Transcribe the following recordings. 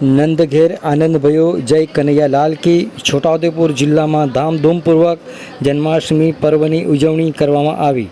નંદઘેર આનંદભયો જય કનૈયા લાલ કી છોટાઉદેપુર જિલ્લામાં ધામધૂમપૂર્વક જન્માષ્ટમી પર્વની ઉજવણી કરવામાં આવી।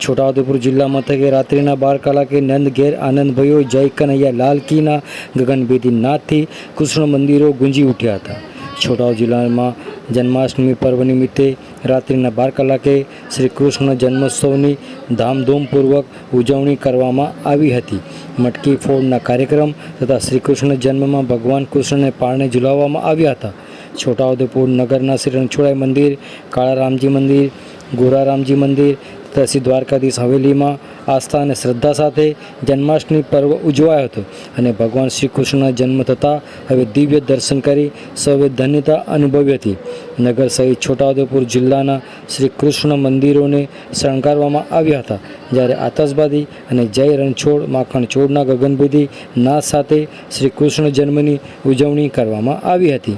છોટાઉદેપુર જિલ્લા મથકે રાત્રિના બાર કલાકે નંદઘેર આનંદ ભયો જય કનૈયા લાલ કીના ગગનભેદી નાદથી કૃષ્ણ મંદિરો ગુંજી ઉઠ્યા હતા છોટાઉ જિલ્લામાં જન્માષ્ટમી પર્વ નિમિત્તે રાત્રિના બાર કલાકે શ્રી કૃષ્ણ જન્મોત્સવની ધામધૂમપૂર્વક ઉજવણી કરવામાં આવી હતી. મટકી ફોડના કાર્યક્રમ તથા શ્રી કૃષ્ણ જન્મમાં ભગવાન કૃષ્ણને પારણે ઝુલાવવામાં આવ્યા હતા. છોટાઉદેપુર નગરના શ્રી રણછોડાઈ મંદિર, કાળારામજી મંદિર, ગોરારામજી મંદિર શ્રી દ્વારકાધીશ હવેલીમાં આસ્થા અને શ્રદ્ધા સાથે જન્માષ્ટમી પર્વ ઉજવાયો હતો અને ભગવાન શ્રી કૃષ્ણના જન્મ થતાં હવે દિવ્ય દર્શન કરી સૌએ ધન્યતા અનુભવી હતી. નગર સહિત છોટાઉદેપુર જિલ્લાના શ્રી કૃષ્ણ મંદિરોને શણગારવામાં આવ્યા હતા. જ્યારે આતશબાજી અને જય રણછોડ, માખણ છોડના ગગનભેદી નાદ સાથે શ્રી કૃષ્ણ જન્મની ઉજવણી કરવામાં આવી હતી.